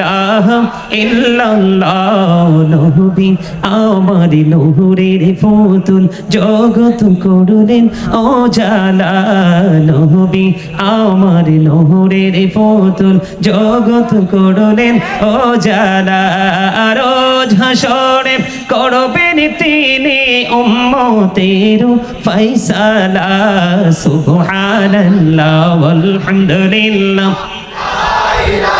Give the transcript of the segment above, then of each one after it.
ইলাহা ইল্লাল্লাহ নবী ফুতুল। করলেন ও জালা নবী আমার ফুতুল। করলেন ও জালা রোজ হাসরে করবেন তিনি উম্মতের ফয়সালা। সুবহানাল্লাহ আলহামদুলিল্লাহ Oh,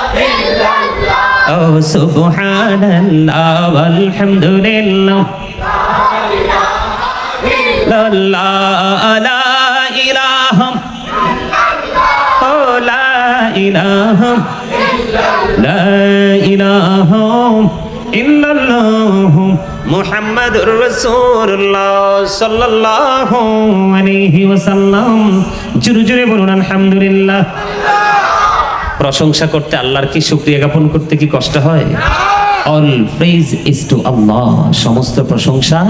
Oh, subhanallah, walhamdulillah. La la la ilaha. Oh, la ilaha. La illallah. মুহাম্মাদুর রাসূলুল্লাহ সাল্লাল্লাহু আলাইহি ওয়াসাল্লাম জোরে জোরে বলুন আলহামদুলিল্লাহ প্রশংসা করতে আল্লাহর কি শুক্রিয়া জ্ঞাপন করতে কি কষ্ট হয় all praise is to Allah সমস্ত প্রশংসা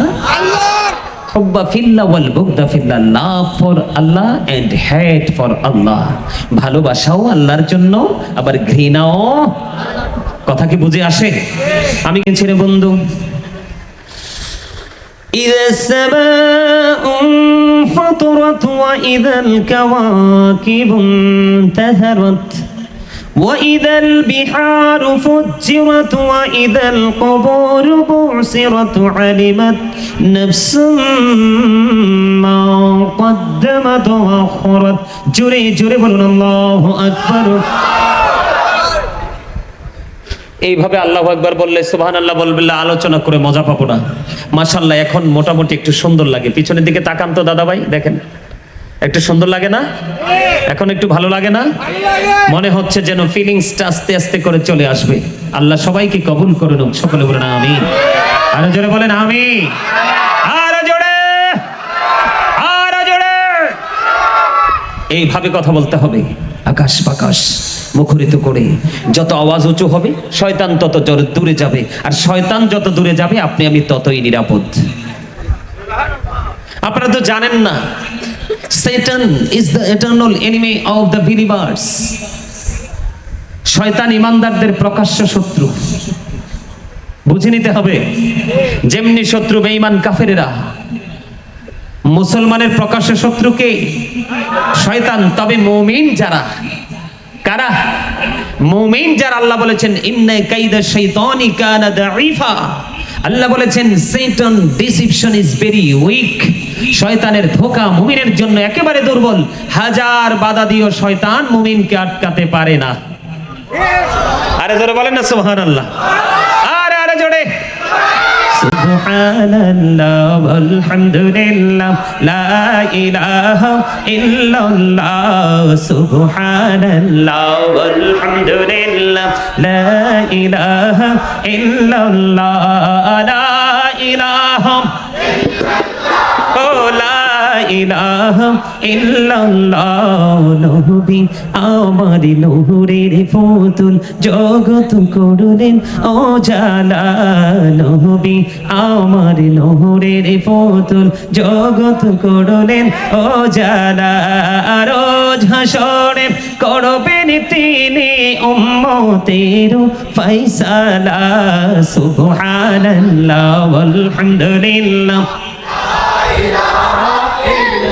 হুব্বা ফিল্লাহ ওয়াল বুগদা ফিল্লাহ love for Allah and hate for আল্লাহ ভালোবাসাও আল্লাহর জন্য আবার ঘৃণাও কথা কি বুঝে আসে আমি গেছি রে বন্ধু إذا السماء انفطرت وإذا الكواكب انتثرت وإذا البحار فجرت وإذا القبور بعثرت علمت نفس ما قدمت وأخرت جري جري بلون الله أكبر এইভাবে আল্লাহ একবার বললে সুবহান আল্লাহ বলবে আলোচনা করে মজা পাবো না মাশাল্লাহ এখন মোটামুটি একটু সুন্দর লাগে পিছনের দিকে তাকান তো দাদা ভাই দেখেন একটু সুন্দর লাগে না? এখন একটু ভালো লাগে না? মনে হচ্ছে যেন ফিলিংসটা আস্তে আস্তে করে চলে আসবে। আল্লাহ সবাইকে কবুল করে হোক সকলে বলেন আমি আরও জোরে বলেন আমি এইভাবে কথা বলতে হবে। আকাশ বাকাশ, মুখরিত করে। যত আওয়াজ উঁচু হবে, শয়তান তত দূরে যাবে। আর শয়তান যত দূরে যাবে, আপনি আমি ততই নিরাপদ। আপনারা তো জানেন না Satan is the eternal enemy of the believers. শয়তান ইমানদারদের প্রকাশ্য শত্রু। বুঝে নিতে হবে, যেমনি শত্রু বেঈমান কাফেরেরা, মুসলমানের প্রকাশ্য শত্রুকে শয়তান, তবে মুমিন যারা, কারা? মুমিন যারা আল্লাহ বলেছেন ইন্না কাইদা শাইতানি কানা দাঈফা। আল্লাহ বলেছেন Satan deception is very weak শয়তানের ধোকা মুমিনের জন্য একেবারে দুর্বল। হাজার বাধা দিয়েও শয়তান মুমিনকে আটকাতে পারে না। আরে জোরে বলেন না, সুবহানাল্লাহ। আরে আরে জোরে। লা ইলাহা ইল্লাল্লাহ, নবী আমার নূরের ফুতুল। জগৎ করলেন ও জালা নবী আমার নূরের ফুতুল। জগৎ করলেন ও জালা রোজ হাসরে করবেন তিনি উম্মতের ফয়সালা। সুবহানাল্লাহ আলহামদুলিল্লাহ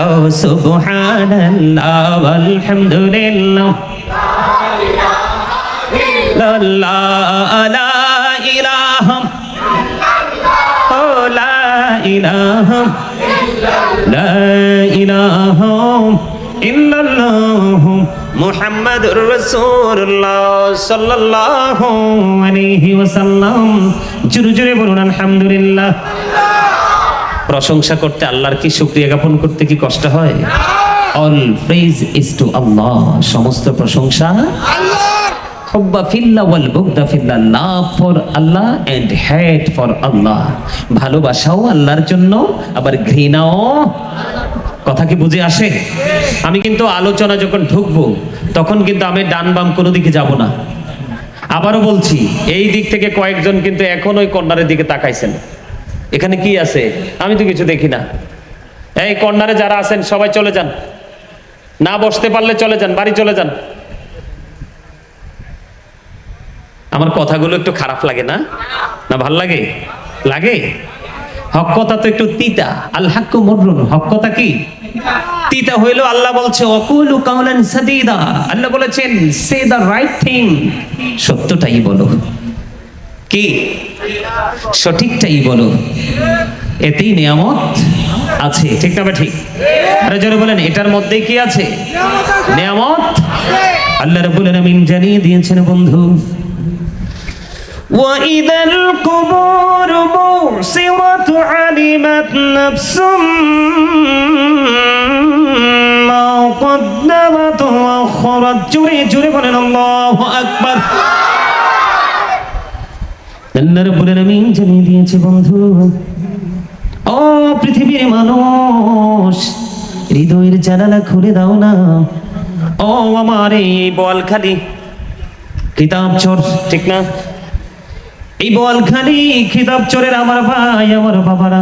ও সুবহানাল্লাহ, আলহামদুলিল্লাহ। লা ইলাহা ও লা ইলাহা লা ইলাহা ইল্লাল্লাহ মুহাম্মাদুর রাসূলুল্লাহ সাল্লাল্লাহু আলাইহি ওয়াসাল্লাম। জোরে জোরে বলুন, আলহামদুলিল্লাহ। প্রশংসা করতে আল্লাহর কি শুক্রিয়া জ্ঞাপন করতে কি কষ্ট হয়? All praise is to Allah সমস্ত প্রশংসা ভালোবাসাও আল্লাহর জন্য, আবার ঘৃণাও। কথা কি বুঝে আসে? আমি কিন্তু আলোচনা যখন ঢুকবো, তখন কিন্তু আমি ডান বাম কোনো দিকে যাব না। আবারও বলছি, এই দিক থেকে কয়েকজন কিন্তু এখন ওই কর্নারের দিকে তাকাইছেন। এখানে কি আছে? আমি তো কিছু দেখি না। এই কর্নারে যারা আছেন, সবাই চলে যান। না বসতে পারলে চলে যান, বাড়ি চলে যান। আমার কথাগুলো একটু খারাপ লাগে না? না ভালো লাগে? লাগে? হক কথা তো একটু তিতা। আল হাক্কু মররুন। হক কথা কি? তিতা হইল আল্লাহ বলছে অকুলু কাউলান সাদিদা। আল্লাহ বলেছেন সে দা রাইট থিং সত্যটাই বলো। কি? সঠিকটাই বলো এতেই নিয়ামত আছে ঠিক না বা ঠিক আরে জোরে বলেন এটার মধ্যেই কি আছে নিয়ামত আল্লাহ রাব্বুল আলামিন জানিয়ে দিয়েছেন বন্ধু وإذا القبور بعثرت علمت نفس ما قدمت وأخرت জোরে জোরে বলেন আল্লাহু আকবার আল্লাহ রাব্বুল আলামিন জানিয়ে দিয়েছে, বন্ধু, ও পৃথিবীর মানুষ, হৃদয়ের জানালা খুলে দাও না। ও আমার এই বল খালি কিতাব চোর, ঠিক না? এই বল খালি কিতাব চোরের আমার ভাই, আমার বাবারা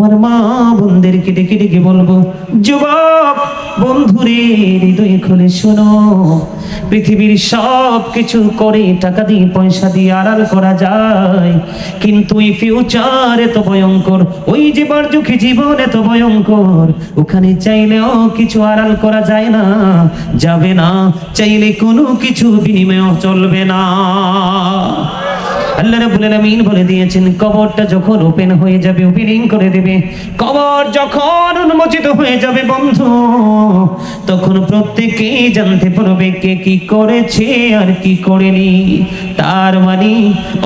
আমার মা বোনদেরকে ডেকে ডেকে বলব, যুবক, বন্ধুরে, হৃদয় খুলে শোনো। পৃথিবীর সব কিছু করে টাকা দিয়ে, পয়সা দিয়ে আড়াল করা যায়। কিন্তু এই ফিউচার এত ভয়ঙ্কর, ওই যে বার্যুখী জীবন এত ভয়ঙ্কর, ওখানে চাইলেও কিছু আড়াল করা যায় না, যাবে না, চাইলে কোনো কিছু বিনিময় চলবে না। আল্লাহ রাব্বুল আলামিন বলে দিয়েছেন, কবরটা যখন ওপেন হয়ে যাবে ওপেনিং করে দেবে। কবর যখন উন্মোচিত হয়ে যাবে, বন্ধু, তখন প্রত্যেকেই জানতে পারবে কে কি করেছে আর কি করেনি। তার মানে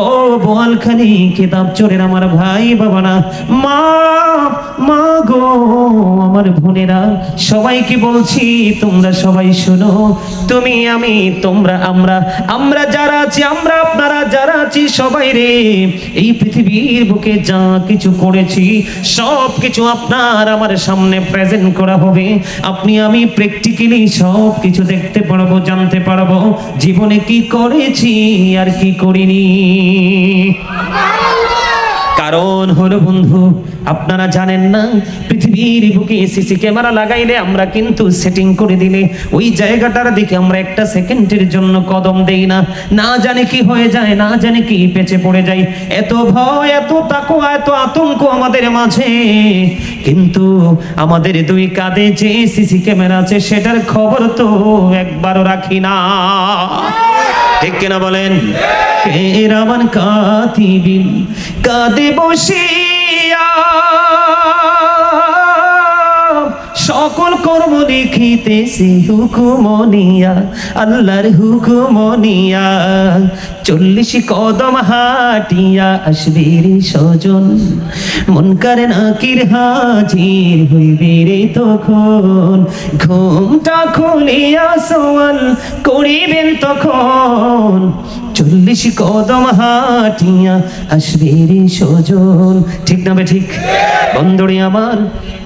ও বোয়ালখানি কিতাব চোরের আমার ভাই, বাবারা, মা মা গো, আমার বোনেরা, সবাইকে বলছি, তোমরা সবাই শোনো, তুমি, আমি, তোমরা, আমরা আমরা যারা আছি, আমরা আপনারা যারা আছি সবাই রে, এই পৃথিবীর বুকে যা কিছু করেছি, সব কিছু আপনার আমার সামনে প্রেজেন্ট করা হবে। আপনি আমি প্র্যাকটিক্যালি সব কিছু দেখতে পারব, জানতে পারব, জীবনে কি করেছি আর কি করিনি। কারণ হলো বন্ধু, আপনারা জানেন না, পৃথিবীর বুকে সিসি ক্যামেরা লাগাইলে আমরা কিন্তু সেটিং করে দিলে ওই জায়গাটার দিকে আমরা একটা সেকেন্ডের জন্য কদম দেই না। না জানে কি হয়ে যায়, না জানে কি পেছে পড়ে যায়। এত ভয়, এত তাকো এত আতঙ্ক আমাদের মাঝে। কিন্তু আমাদের দুই কাঁধে যে সিসি ক্যামেরা আছে, সেটার খবর তো একবারও রাখি না। ঠিক কিনা বলেন? রামান কাতিবিন কাঁদে বসিয়া। সকল কর্ম লিখিতেছি হুকুমনিয়া, আল্লাহর হুকুমনিয়া। চল্লিশ কদম হাটিয়া আসবে রে সজন মন করে নাকির হাজির হইবে রে তখন। ঘুমটা খুলিয়া সোয়াল করিবেন তখন। চল্লিশ কদম হাটিয়া আসবে রে সজন ঠিক না ঠিক? বন্ধুরি আমার,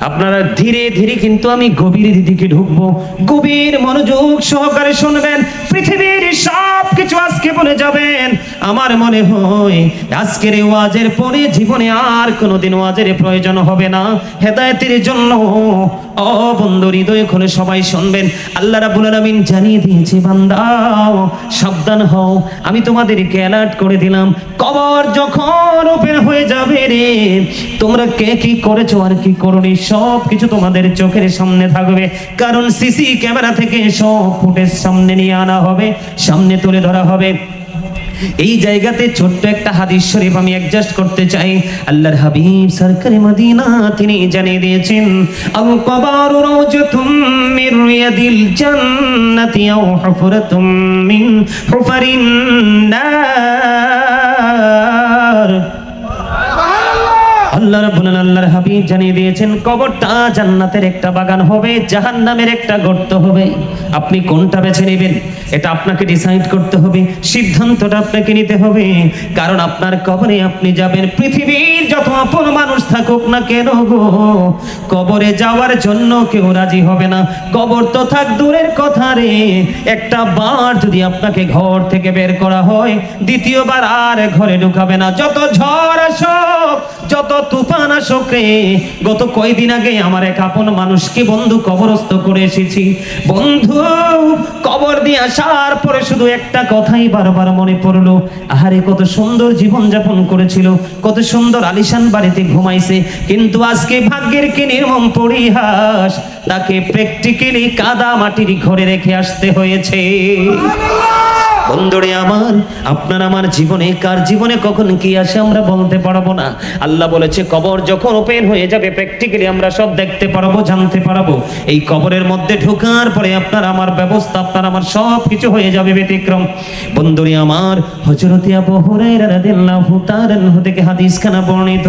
আপনারা ধীরে ধীরে কিন্তু আমি গভীর দিকে ঢুকবো। গভীর মনোযোগ সহকারে শুনবেন, পৃথিবীর সব কিছু আজকে বলে যাবেন। আমার মনে হয় আজকের ওয়াজের পরে জীবনে আর কোনোদিন ওয়াজের প্রয়োজন হবে না। হেদায়েতের জন্য ও বন্ধু, হৃদয় খুলে সবাই শুনবেন। আল্লাহ রাব্বুল আলামিন জানিয়ে দিয়েছে, বান্দা, সাবধান হও। আমি তোমাদেরকে অ্যালার্ট করে দিলাম, কবর যখন ওপেন হয়ে যাবে রে, তোমরা কে কি করেছ আর কি করনি সব কিছু তোমাদের চোখের সামনে থাকবে। কারণ সিসি ক্যামেরা থেকে সব ফুটেজ সামনে নিয়ে আনা হবে, সামনে তুলে ধরা হবে। এই জায়গাতে ছোট্ট একটা হাদিস শরীফ আমি অ্যাডজাস্ট করতে চাই। আল্লাহর হাবিব সরকারি মদিনা তিনি জানিয়ে দিয়েছেন, আল কবারু রাওজাতুম মির রিয়াদিল জান্নাতি আও হুফরাতুম মিন হুফারিন নার। আল্লাহ আল্লাহর হাবিব জানিয়ে দিয়েছেন, কবরটা জান্নাতের একটা বাগান হবে, জাহান্নামের একটা গর্ত হবে। আপনি কোনটা বেছে নেবেন? এটা আপনাকে ডিসাইড করতে হবে, সিদ্ধান্তটা আপনাকে নিতে হবে। কারণ আপনার কবরে আপনি যাবেন, পৃথিবীর যত আপন মানুষ থাকুক না কেন গো, কবরে যাওয়ার জন্য কেউ রাজি হবে না। কবর তো থাক দূরের কথা রে, একটা বার যদি আপনাকে ঘর থেকে বের করা হয়, দ্বিতীয়বার আর ঘরে ঢুকাবে না। যত ঝড় আসুক, যত তুফান আসুক। গত কয়দিন আগে আমার এক আপন মানুষকে বন্ধু কবরস্থ করে এসেছি। বন্ধু, কবর দিয়ে আসার পরে শুধু একটা কথাই বারবার মনে পড়ল। আহারে, কত সুন্দর জীবন যাপন করেছিল, কত সুন্দর আলিশান বাড়িতে ঘুমাইছে। কিন্তু আজকে ভাগ্যের কি নির্মম পরিহাস, তাকে প্র্যাকটিক্যালি কাদা মাটির ঘরে রেখে আসতে হয়েছে। বন্ধুরে আমার, আপনার আমার জীবনে, কার জীবনে, কখন কি আসে আমরা বলতে পারব না। আল্লাহ বলেছে, কবর যখন ওপেন হয়ে যাবে প্র্যাকটিক্যালি আমরা সব দেখতে পারব, জানতে পারব। এই কবরের মধ্যে ঢোকার পরে আপনার আমার ব্যবস্থা, আপনার আমার সব কিছু হয়ে যাবে ব্যতিক্রম। বন্ধুরে আমার, হযরতে আবু হুরায়রা রাদিয়াল্লাহু তাআলা থেকে হাদিস খানা বর্ণিত,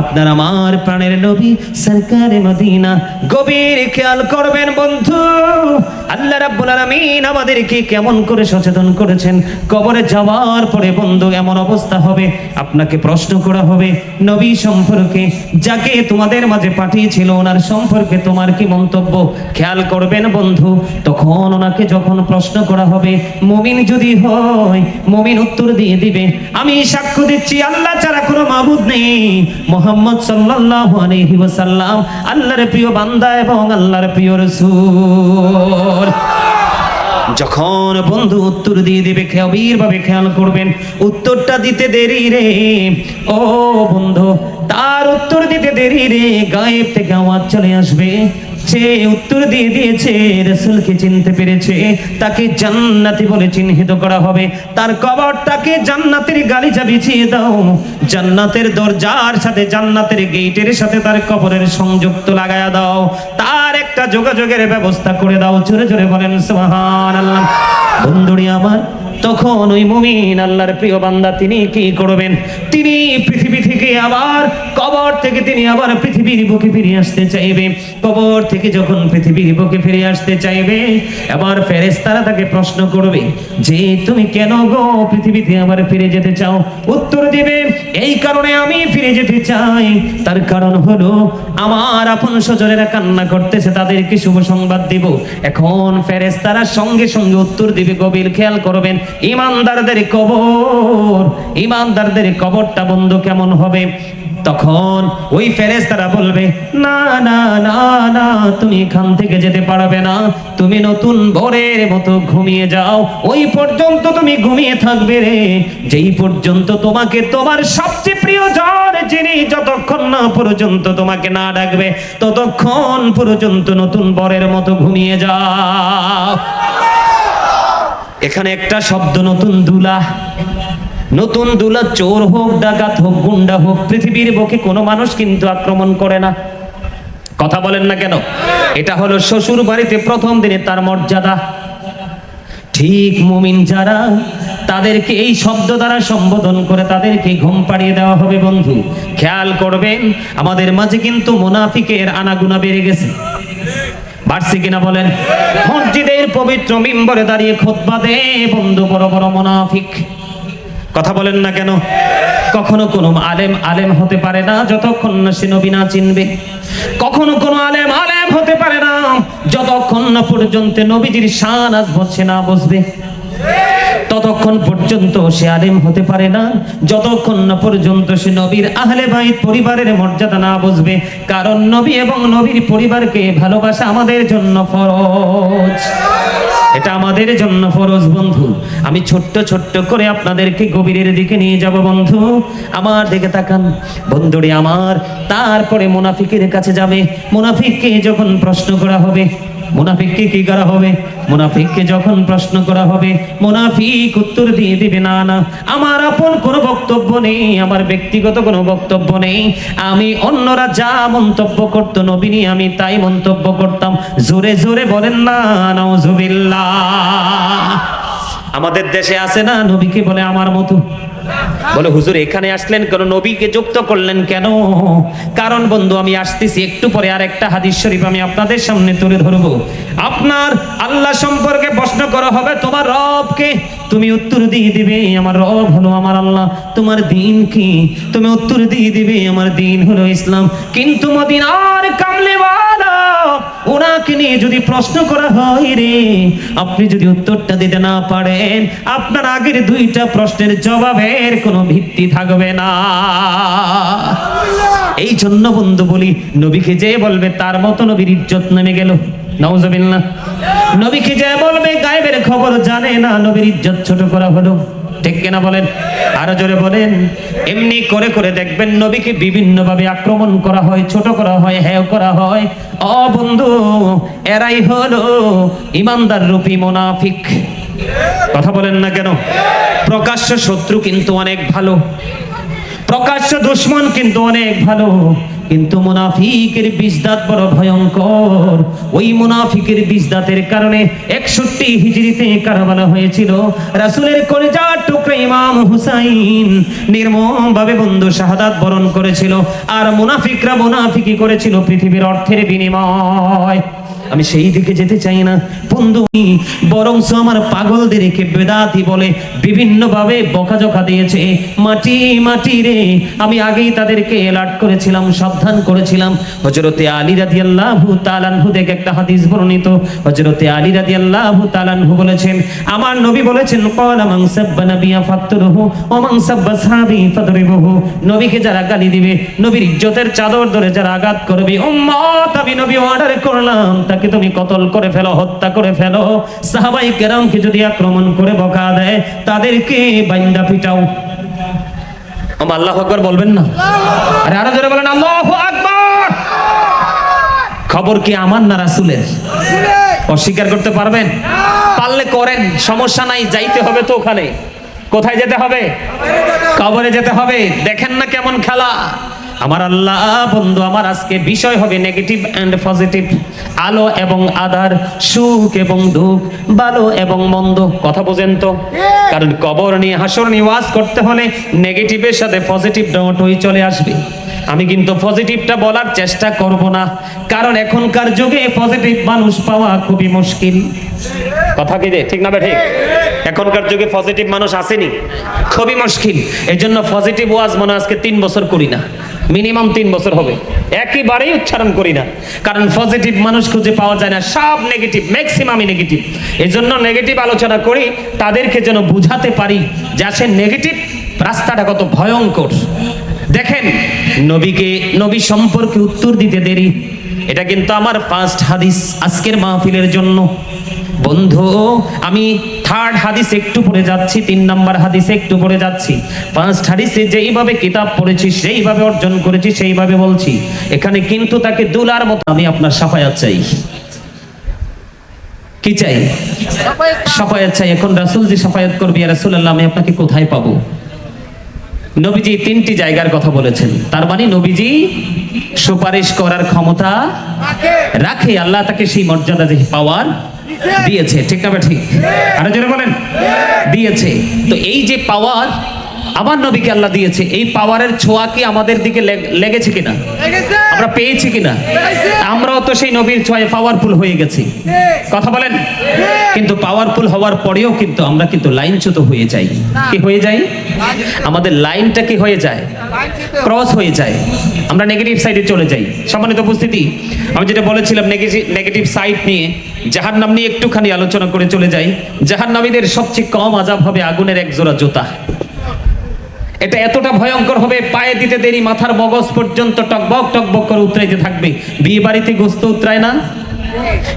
আপনার আমার প্রাণের নবী সরকারে মদিনা, গভীর খেয়াল করবেন বন্ধু। আল্লাহ রাব্বুল আলামিন আমাদেরকে কেমন করে সচেতন করেছেন কবরে যাওয়ার পরে বন্ধু, এমন অবস্থা হবে, আপনাকে প্রশ্ন করা হবে, নবী সম্পর্কে যাকে তোমাদের মাঝে পাঠিয়েছিল, ওনার সম্পর্কে তোমার কি মন্তব্য? খেয়াল করবেন বন্ধু, তখন ওনাকে যখন প্রশ্ন করা হবে, মুমিন যদি হয়, মুমিন উত্তর দিয়ে দিবে, আমি সাক্ষ্য দিচ্ছি, আল্লাহ ছাড়া কোনো মাবুদ নেই। মোহাম্মদ সাল্লাল্লাহু আলাইহি ওয়াসাল্লাম, আল্লাহর প্রিয় বান্দা এবং আল্লাহর প্রিয় রাসূল। যখন বন্ধু উত্তর দিয়ে দেবে গভীর ভাবে খেয়াল করবেন, উত্তরটা দিতে দেরি রে। ও বন্ধু, তার উত্তর দিতে দেরি রে, গায়েব থেকে আওয়াজ চলে আসবে। সে উত্তর দিয়ে দিয়েছে, রসুলকে চিনতে পেরেছে, তাকে জান্নাতি বলে চিহ্নিত করা হবে। তার কবরটাকে জান্নাতের গালিচা বিছিয়ে দাও। জান্নাতের দরজার সাথে জান্নাতের গেটের সাথে তার কবরের সংযুক্ত লাগায়া দাও। তার একটা যোগাযোগের ব্যবস্থা করে দাও। জোরে জোরে বলেন, সুবহানাল্লাহ। বন্ধুরি আমার, তখন ওই মুমিন আল্লাহর প্রিয় বান্দা তিনি কি করবেন? তিনি পৃথিবী থেকে আবার কবর থেকে তিনি আবার পৃথিবীর বুকে ফিরে আসতে চাইবে। কবর থেকে যখন পৃথিবীর বুকে ফিরে আসতে চাইবে আবার ফেরেশতারা তাকে প্রশ্ন করবে, যে তুমি কেন গো পৃথিবীতে আবার ফিরে যেতে চাও? উত্তর দিবে, এই কারণে আমি ফিরে যেতে চাই। তার কারণ হলো, আমার আপন স্বজনেরা কান্না করতেছে, তাদেরকে শুভ সংবাদ দিব। এখন ফেরেশতারা সঙ্গে সঙ্গে উত্তর দিবে, গভীর খেয়াল করবেন, ইমানদারদের কবর, ইমানদারদের কবরটা বন্ধ কেমন হবে? তখন ওই ফেরেশতারা বলবে, না না না না, তুমি এখান থেকে যেতে পারবে না। তুমি নতুন বরের মতো ঘুমিয়ে যাও। ওই পর্যন্ত তুমি ঘুমিয়ে থাকবে রে। যেই পর্যন্ত তোমাকে তোমার সবচেয়ে প্রিয় জন যিনি যতক্ষণ না পর্যন্ত তোমাকে না ডাকবে, ততক্ষণ পর্যন্ত নতুন বরের মতো ঘুমিয়ে যাও। এখানে একটা শব্দ, নতুন দুলা। নতুন দুলা চোর হোক, ডাকাত হোক, গুন্ডা হোক, পৃথিবীর বুকে কোনো মানুষ কিন্তু আক্রমণ করে না। কথা বলেন না কেন? এটা হলো শ্বশুর বাড়িতে প্রথম দিনে তার মর্যাদা। ঠিক মুমিন যারা, তাদেরকে এই শব্দ দ্বারা সম্বোধন করে তাদেরকে ঘুম পাড়িয়ে দেওয়া হবে বন্ধু। খেয়াল করবেন, আমাদের মাঝে কিন্তু মুনাফিকের আনাগুনা বেড়ে গেছে। বাড়ছে কিনা বলেন? মসজিদের পবিত্র মিম্বরে দাঁড়িয়ে খোদবা দে বন্ধু, বড় বড় মুনাফিক। কথা বলেন না কেন? কখনো কোনো আলেম আলেম হতে পারে না, যতক্ষণ না সে নবী না চিনবে। কখনো কোনো আলেম আলেম হতে পারে না, যতক্ষণ না পর্যন্ত নবীজির শান আজ বসে না বসবে। ততক্ষণ পর্যন্ত সে আলেম হতে পারে না, যতক্ষণ না পর্যন্ত সে নবীর আহলে বাইত পরিবারের মর্যাদা না বুঝবে কারণ নবী এবং নবীর পরিবারকে ভালোবাসা আমাদের জন্য ফরজ। এটা আমাদের জন্য ফরজ, বন্ধু। আমি ছোট্ট ছোট্ট করে আপনাদেরকে গভীরের দিকে নিয়ে যাব, বন্ধু। আমার দিকে তাকান। বন্ধুরে আমার, তারপরে মুনাফিকের কাছে যাবে। মুনাফিককে যখন প্রশ্ন করা হবে মুনাফিককে কি করা হবে? মুনাফিককে যখন প্রশ্ন করা হবে, মুনাফিক উত্তর দিয়ে দিবে, না না, আমার আপন কোনো বক্তব্য নেই, আমার ব্যক্তিগত কোনো বক্তব্য নেই, আমি অন্যরা যা মন্তব্য করত নবীনী আমি তাই মন্তব্য করতাম। জোরে জোরে বলেন, না, নাউজুবিল্লাহ। আমাদের দেশে আছে না নবীকে বলে আমার মতো? বলে, হুজুর, এখানে আসলেন কেন? নবীকে যুক্ত করলেন কেন? কারণ বন্ধু, আমি আসতেছি, একটু পরে আর একটা হাদিস শরীফ আমি আপনাদের সামনে তুলে ধরবো। আপনার আল্লাহ সম্পর্কে প্রশ্ন করা হবে, তোমার রবকে তুমি উত্তর দিয়ে দিবে, আমার রব হলো আমার আল্লাহ, তোমার দিন কি? তুমি উত্তর দিয়ে দিবে, আমার দিন হলো ইসলাম। কিন্তু মদিনার কামলেওয়ালা ওনাকে নিয়ে যদি প্রশ্ন করা হয় রে আপনি যদি উত্তরটা দিতে না পারেন আপনার আগের দুইটা প্রশ্নের জবাবের কোনো ভিত্তি থাকবে না। এই জন্য বন্ধু বলি নবীকে যে বলবে তার মতো নবীর ইজ্জত নেমে গেল। নবীকে যে বলবে গায়েবের খবর জানে না নবীর ইজ্জত ছোট করা হলো। ঠিক কিনা বলেন? আরও জোরে বলেন। এমনি করে করে দেখবেন নবীকে বিভিন্ন ভাবে আক্রমণ করা হয়, ছোট করা হয় হ্যাঁ করা হয়। অ বন্ধু, এরাই হলো ইমানদার রূপী মোনাফিক। কথা বলেন না কেন? প্রকাশ্য শত্রু কিন্তু অনেক ভালো। প্রকাশ্য দুশ্মন কিন্তু অনেক ভালো। কিন্তু মুনাফিকের বিজদাত বড় ভয়ঙ্কর। ওই মুনাফিকের বিজদাতের কারণে একষট্টি হিজড়িতে কারবালা হয়েছিল। রাসূলের কলেজার টুকরে ইমাম হুসাইন নির্মম ভাবে বন্ধু শাহাদাত বরণ করেছিল। আর মুনাফিকরা মুনাফিকি করেছিল পৃথিবীর অর্থের বিনিময়। আমি সেই দিকে যেতে চাই না। বন্ধু বরং আমার পাগলদেরকে বেদাতি বলে বিভিন্ন ভাবে বকাঝকা দিয়েছে। মাটি মাটি রে, আমি আগেই তাদেরকে এলার্ট করেছিলাম, সাবধান করেছিলাম। হজরতে আলী রাদি আল্লাহ তালানহু দেখে একটা হাদিস বর্ণিত। হজরতে আলী রাদি আল্লাহ তালানহু বলেছেন, আমার নবী বলেছেন, কলা মাং সাব্বা নাবিয়া ফাত্তুরহু ও মাং সাব্বা সাহাবি ফাদরিবহু। নবীকে যারা গালি দিবে, নবীর ইজ্জতের চাদর ধরে যারা আঘাত করবে, উম্মত, আমি নবী অর্ডার করলাম। তাকে তুমি কতল করে ফেলো, হত্যা করে ফেলো। সাহাবাই কেরামকে যদি আক্রমণ করে বকা দেয়, তাদেরকে বাইন্দা পিটাও। আমার আল্লাহ আকবর বলবেন না? আরে আরও জোরে বলেন, আল্লাহ আকবর! খবর কি আমার না রাসুলের? অস্বীকার করতে পারবেন? পারলে করেন, সমস্যা নাই, যাইতে হবে তো ওখানে। কোথায় যেতে হবে? কবরে যেতে হবে। দেখেন না কেমন খেলা। আমার আল্লাহ বন্ধু আমার আজকে বিষয় হবে নেগেটিভ অ্যান্ড পজিটিভ আলো এবং আধার সুখ এবং দুঃখ ভালো এবং মন্দ। কথা বোঝেন তো? কারণ কবর নিয়ে হাসর নিয়ে ওয়াজ করতে হলে নেগেটিভের সাথে পজিটিভ ডটই চলে আসবে। আমি কিন্তু পজিটিভটা বলার চেষ্টা করব না। কারণ এখনকার যুগে পজিটিভ মানুষ পাওয়া খুবই মুশকিল। কথা কি ঠিক না ঠিক? এখনকার যুগে পজিটিভ মানুষ আসেনি। খুবই মুশকিল। এই জন্য পজিটিভ ওয়াজ মনে আজকে তিন বছর করি না। মিনিমাম তিন বছর হবে। একেবারেই উচ্চারণ করি না। কারণ পজিটিভ মানুষ খুঁজে পাওয়া যায় না। সব নেগেটিভ ম্যাক্সিমামই নেগেটিভ এই জন্য নেগেটিভ আলোচনা করি, তাদেরকে যেন বুঝাতে পারি যে আসে নেগেটিভ রাস্তাটা কত ভয়ঙ্কর। দেখেন, নবীকে, নবী সম্পর্কে উত্তর দিতে দেরি। এটা কিন্তু আমার ফার্স্ট হাদিস আজকের মাহফিলের জন্য। বন্ধু আমি থার্ড হাদিস একটু পড়ে যাচ্ছি তিন নাম্বার হাদিস একটু পড়ে যাচ্ছি। ফার্স্ট হাদিসে যেইভাবে কিতাব পড়েছি সেইভাবে অর্জন করেছি সেইভাবে বলছি। এখানে কিন্তু তাকে দুলার মতো আমি আপনার সাফায়াত চাই। কি চাই? সাফায়াত চাই। এখন রাসূল যে সাফায়াত করবি রাসূল আল্লাহ আমি আপনাকে কোথায় পাবো? নবীজি তিনটি জায়গার কথা বলেছেন। তার মানে নবীজি সুপারিশ করার ক্ষমতা রাখে। আল্লাহ তাকে সেই মর্যাদা পাওয়ার দিয়েছে ঠিক না ঠিক? আরও জোরে বলেন। দিয়েছে। তো এই যে পাওয়ার আমার নবীকে আল্লাহ দিয়েছে এই পাওয়ারের ছোঁয়া কি আমাদের দিকে লেগেছে কিনা? আমরা পেয়েছি কিনা? আমরাও তো সেই নবীর ছোঁয়ায় পাওয়ারফুল হয়ে গেছি। কথা বলেন? কিন্তু পাওয়ারফুল হওয়ার পরেও কিন্তু আমরা কিন্তু লাইনচ্যুত হয়ে যাই। কি হয়ে যাই আমাদের লাইনটা কি হয়ে যায়? ক্রস হয়ে যায়। আমরা নেগেটিভ সাইডে চলে যাই। সম্মানিত উপস্থিতি আমি যেটা বলেছিলাম নেগেটিভ সাইড নিয়ে জাহার নাম নিয়ে একটুখানি আলোচনা করে চলে যাই। জাহার নামীদের সবচেয়ে কম আজাব হবে আগুনের এক জোড়া জুতা। এটা এতটা ভয়ঙ্কর হবে, পায়ে দিতে দেরি, মাথার মগজ পর্যন্ত টকবক টকবক করে উতরাইতে থাকবে। বিয়ে বাড়িতে গোস্ত উতরায় না?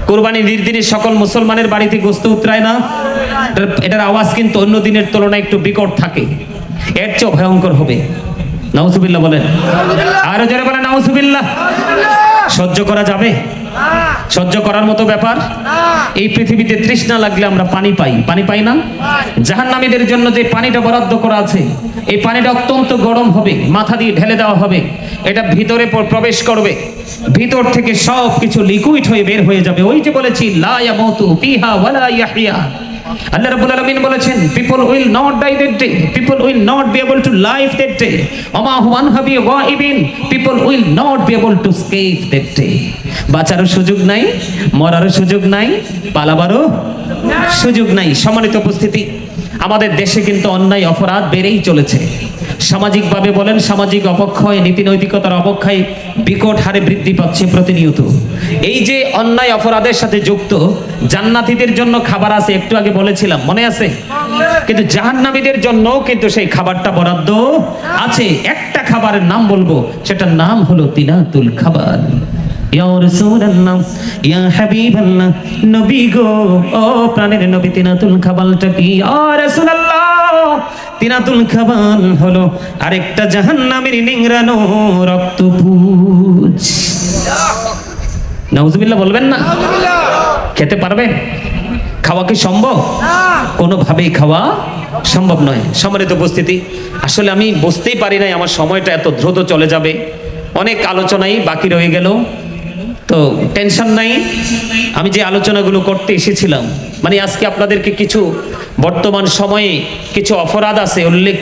কোরবানি নির্দিনে সকল মুসলমানের বাড়িতে গোস্ত উতরায় না? এটার- আওয়াজ কিন্তু অন্য দিনের তুলনায় একটু বিকট থাকে। এর চেয়েও ভয়ঙ্কর হবে। নাউজুবিল্লাহ বলেন। আরও জোরে বলেন, নাউজুবিল্লাহ। সহ্য করা যাবে? সহ্য করার মতো ব্যাপার। এই পৃথিবীতে তৃষ্ণা লাগলে আমরা পানি পাই। পানি পাই না? জাহান্নামীদের জন্য যে পানিটা বরাদ্দ করা আছে, এই পানিটা অত্যন্ত গরম হবে, মাথা দিয়ে ঢেলে দেওয়া হবে। এটা ভিতরে প্রবেশ করবে। ভিতর থেকে সব কিছু লিকুইড হয়ে বের হয়ে যাবে। ওই যে বলেছি, লা ইয়ামুতু ফিহা ওয়ালা ইয়াহইয়া। আল্লাহ রাব্বুল আলামিন বলেছেন people will not die that day people will not be able to live that day ওমা হুয়ান হাবি গাইবিন people will not be able to escape that day বাঁচারও সুযোগ নাই, মরারও সুযোগ নাই, পালাবারও সুযোগ নাই। সম্মানিত উপস্থিতি, আমাদের দেশে কিন্তু অন্যায় অপরাধ বেড়েই চলেছে। সামাজিকভাবে বলেন, সামাজিক অপক্ষয় নীতি নৈতিকতার অপক্ষয় বিকট হারে বৃদ্ধি পাচ্ছে প্রতিনিয়ত। এই যে অন্যায় অপরাধের সাথে যুক্ত, জান্নাতীদের জন্য খাবার আছে, একটু আগে বলেছিলাম, মনে আছে? কিন্তু জাহান্নামীদের জন্য কিন্তু সেই খাবারটা বরাদ্দ আছে। একটা খাবারের নাম বলব, সেটার নাম হলো তিনাতুল খাবার। ইয়া রাসূলুল্লাহ, ইয়া হাবিবাল্লাহ, নবী গো, ও প্রাণের নবী তিনাতুল খাবারটা কি ও রাসূলুল্লাহ, তিনাতুল খাবার হলো আরেকটা জাহান্নামের নিংরানো রক্তপুজ নাউজুবিল্লাহ, বলবেন না? খেতে পারবে? খাওয়া কি সম্ভব? কোনোভাবেই খাওয়া সম্ভব নয়। সম্মানিত উপস্থিতি, আসলে আমি বুঝতেই পারি নাই আমার সময়টা এত দ্রুত চলে যাবে। অনেক আলোচনাই বাকি রয়ে গেল। তো টেনশন নাই। আমি যে আলোচনাগুলো করতে এসেছিলাম মানে আজকে আপনাদেরকে কিছু বর্তমান সময়ে কিছু অপরাধ আছে উল্লেখ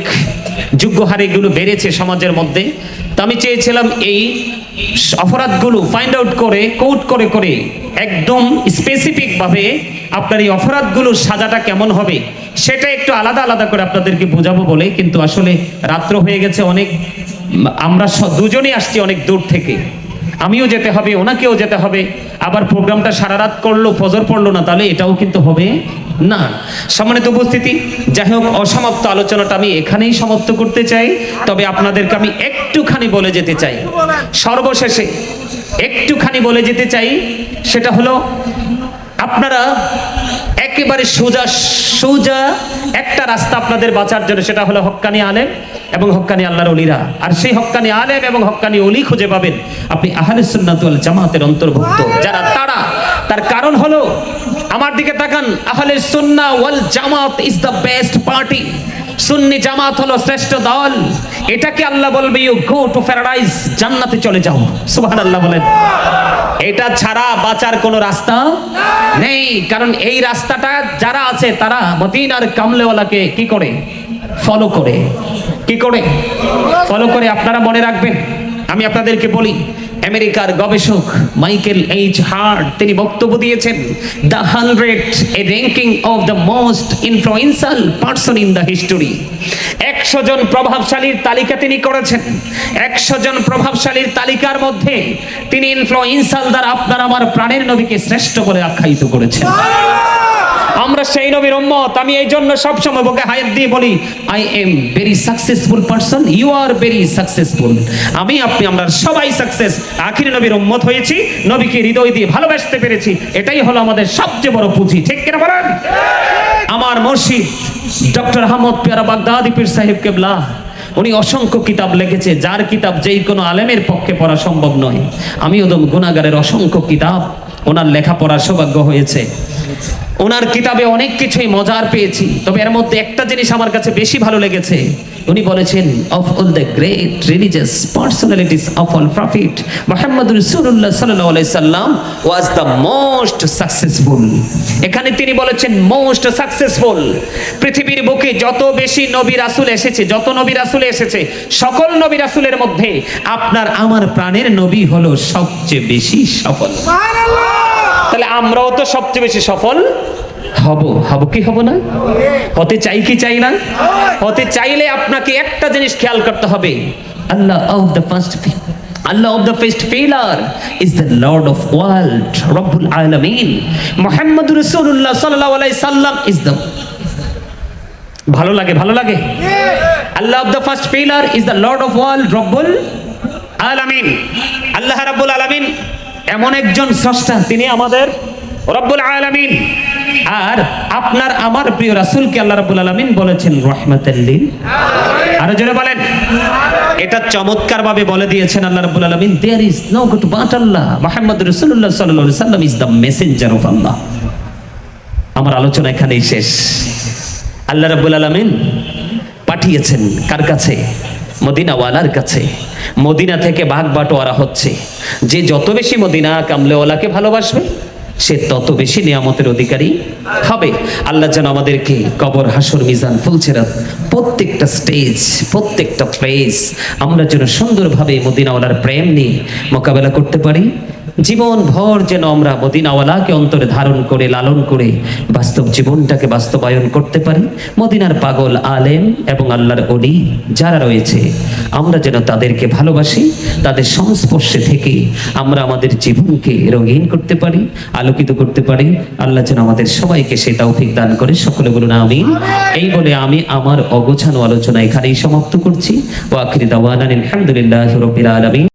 যোগ্য হারে এগুলো বেড়েছে সমাজের মধ্যে। তো আমি চেয়েছিলাম এই অপরাধগুলো ফাইন্ড আউট করে কোট করে করে একদম স্পেসিফিকভাবে আপনার এই অপরাধগুলোর সাজাটা কেমন হবে, সেটা একটু আলাদা আলাদা করে আপনাদেরকে বোঝাবো বলে, কিন্তু আসলে রাত্র হয়ে গেছে অনেক, আমরা দুজনেই আসছি অনেক দূর থেকে। আমিও যেতে হবে, ওনাকেও যেতে হবে। আবার প্রোগ্রামটা সারা রাত করল, ফজর পড়ল না, তাহলে এটাও কিন্তু হবে না। সম্মানিত উপস্থিতি, যাই হোক, অসমাপ্ত আলোচনাটা আমি এখানেই সমাপ্ত করতে চাই। তবে আপনাদেরকে আমি একটুখানি বলে যেতে চাই। সর্বশেষে একটুখানি বলে যেতে চাই, সেটা হলো, আপনারা একেবারে সোজা সোজা একটা রাস্তা আপনাদের বাঁচার জন্য, সেটা হলো হক্কানি আলেম এবং হক্কানি আল্লাহর অলিরা আর সেই হক্কানি আলেম এবং হক্কানি অলি খুঁজে পাবেন আপনি আহলে সুন্নাত ওয়াল জামাতের অন্তর্ভুক্ত। যারা তারা, তার কারণ হলো, আমার দিকে তাকান, আহলে সুন্নাহ ওয়াল জামাত ইজ দ্য বেস্ট পার্টি সুন্নি জামাত হলো শ্রেষ্ঠ দল। এটাকে আল্লাহ বলবে ইউ গো টু প্যারাডাইস জান্নাতে চলে যাও। সুবহানাল্লাহ বলেন। এটা ছাড়া বাঁচার কোনো রাস্তা নেই। কারণ এই রাস্তাটা যারা আছে, তারা মদিনার কামলেওয়ালাকে কি করে? ফলো করে। কি করে? ফলো করে। আপনারা মনে রাখবেন। আমি আপনাদেরকে বলি আমেরিকার গবেষক মাইকেল এইচ হার্ট, তিনি বক্তব্য দিয়েছেন, the hundred, a ranking of the most influential person in the history. একশো জন প্রভাবশালীর তালিকা তিনি করেছেন। একশো জন প্রভাবশালীর তালিকার মধ্যে তিনি ইনফ্লুয়েন্সাল দ্বারা আপনার আমার প্রাণের নবীকে শ্রেষ্ঠ বলে আখ্যায়িত করেছেন। আমরা সেই নবীর উম্মত, আমি এই জন্য সবসময় বুকে হায়াত দিয়ে বলি I am very successful person you are very successful আমি, আপনি, আমরা সবাই সাকসেস আখির নবীর উম্মত হয়েছি, নবীকে হৃদয় দিয়ে ভালোবাসতে পেরেছি, এটাই হলো আমাদের সবচেয়ে বড় পুঁজি, ঠিক কিনা বলেন? আমার মুর্শিদ, ডক্টর আহমদ পিয়ারা বাগদাদি পীর সাহেব কেবলা, উনি অসংখ্য কিতাব লিখেছে, যার কিতাব যেই কোনো আলেমের পক্ষে পড়া সম্ভব নয়। আমি ওদম গুণাগারের অসংখ্য কিতাব, ওনার লেখা পড়ার সৌভাগ্য হয়েছে। ওনার কিতাবে অনেক কিছুই মজার পেয়েছি। তবে এর মধ্যে একটা জিনিস আমার কাছে বেশি ভালো লেগেছে। উনি বলেছেন of all the great religious personalities of all prophet Muhammad রসুল্লাহ সাল্লাহ সাল্লাম ওয়াজ দ্য মোস্ট সাকসেসফুল এখানে তিনি বলেছেন মোস্ট সাকসেসফুল পৃথিবীর বুকে যত বেশি নবী রাসুল এসেছে, যত নবী রাসুল এসেছে, সকল নবী রাসুলের মধ্যে আপনার, আমার প্রাণের নবী হলো সবচেয়ে বেশি সফল। তাহলে আমরাও তো সবচেয়ে বেশি সফল। হব হব কি হব না? হতে চাই কি চাই না? হতে চাইলে আপনাকে একটা জিনিস খেয়াল করতে হবে। Allah of the first Allah of the first ফেলার is the lord of world রব্বুল আলামিন। মুহাম্মদ রাসূলুল্লাহ সাল্লাল্লাহু আলাইহি সাল্লাম ইজ দ্য ভালো লাগে ভালো লাগে? আল্লাহ অফ দ্য ফার্স্ট ফেলার is the lord of world রব্বুল আলামিন। আল্লাহ রাব্বুল আলামিন এমন একজন স্রষ্টা তিনি আমাদের রব্বুল আলামিন। আর আপনার আমার প্রিয় রাসূলকে আল্লাহ রাব্বুল আলামিন বলেছেন রাহমাতাল লিল আরও জোরে বলেন। এটা চমৎকার ভাবে বলে দিয়েছেন আল্লাহ রাব্বুল আলামিন there is no god but Allah Muhammad রাসূলুল্লাহ সাল্লাল্লাহু আলাইহি সাল্লাম is the messenger of Allah আমার আলোচনা এখানেই শেষ। আল্লাহ রাব্বুল আলামিন পাঠিয়েছেন কার কাছে? মদিনাওয়ালার কাছে। মদিনা থেকে ভাগ বাটোয়ারা হচ্ছে। যে যত বেশি মদিনা কামলেওয়ালাকে ভালোবাসবে, সে তত বেশি নিয়ামতের অধিকারী হবে। আল্লাহ যেন আমাদেরকে কবর, হাসর, মিজান, ফুলছেরাত প্রত্যেকটা স্টেজ প্রত্যেকটা প্লেস আমরা যেন সুন্দরভাবে মদিনাওয়ালার প্রেম নিয়ে মোকাবেলা করতে পারি। জীবন ভর যেন আমরা মদিনাওয়ালাকে অন্তরে ধারণ করে, লালন করে বাস্তব জীবনটাকে বাস্তবায়ন করতে পারি। মদিনার পাগল আলেম এবং আল্লাহর অলি যারা রয়েছে, আমরা যেন তাদেরকে ভালোবাসি, তাদের সংস্পর্শে থেকে আমরা আমাদের জীবনকে রঙিন করতে পারি, আলোকিত করতে পারি। আল্লাহ যেন আমাদের সবাইকে সে তৌফিক দান করে। সকলে বলুন আমি এই বলে আমি আমার অগোছানো আলোচনা এখানেই সমাপ্ত করছি। ওয়াকিরি দাওয়ানা আলহামদুলিল্লাহ রবিল আলমী